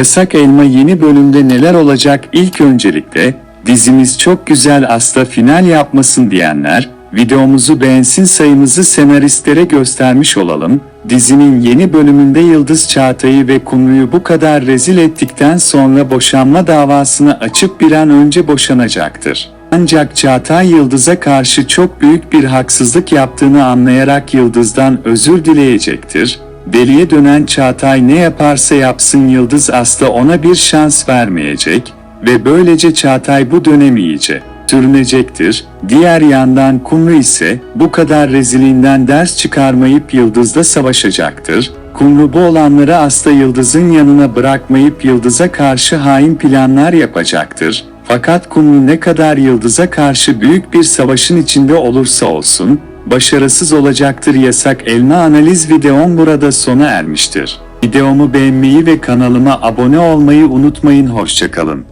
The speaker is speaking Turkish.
Yasak Elma yeni bölümde neler olacak ilk öncelikle, dizimiz çok güzel asla final yapmasın diyenler, videomuzu beğensin sayımızı senaristlere göstermiş olalım. Dizinin yeni bölümünde Yıldız Çağatay'ı ve Kumru'yu bu kadar rezil ettikten sonra boşanma davasını açıp bir an önce boşanacaktır. Ancak Çağatay Yıldız'a karşı çok büyük bir haksızlık yaptığını anlayarak Yıldız'dan özür dileyecektir. Deliye dönen Çağatay ne yaparsa yapsın Yıldız asla ona bir şans vermeyecek ve böylece Çağatay bu dönem iyice sürünecektir. Diğer yandan Kumru ise bu kadar reziliğinden ders çıkarmayıp Yıldız'da savaşacaktır. Kumru bu olanları asla Yıldız'ın yanına bırakmayıp Yıldız'a karşı hain planlar yapacaktır. Fakat Kumru ne kadar Yıldız'a karşı büyük bir savaşın içinde olursa olsun, başarısız olacaktır yasak elma analiz videom burada sona ermiştir. Videomu beğenmeyi ve kanalıma abone olmayı unutmayın hoşçakalın.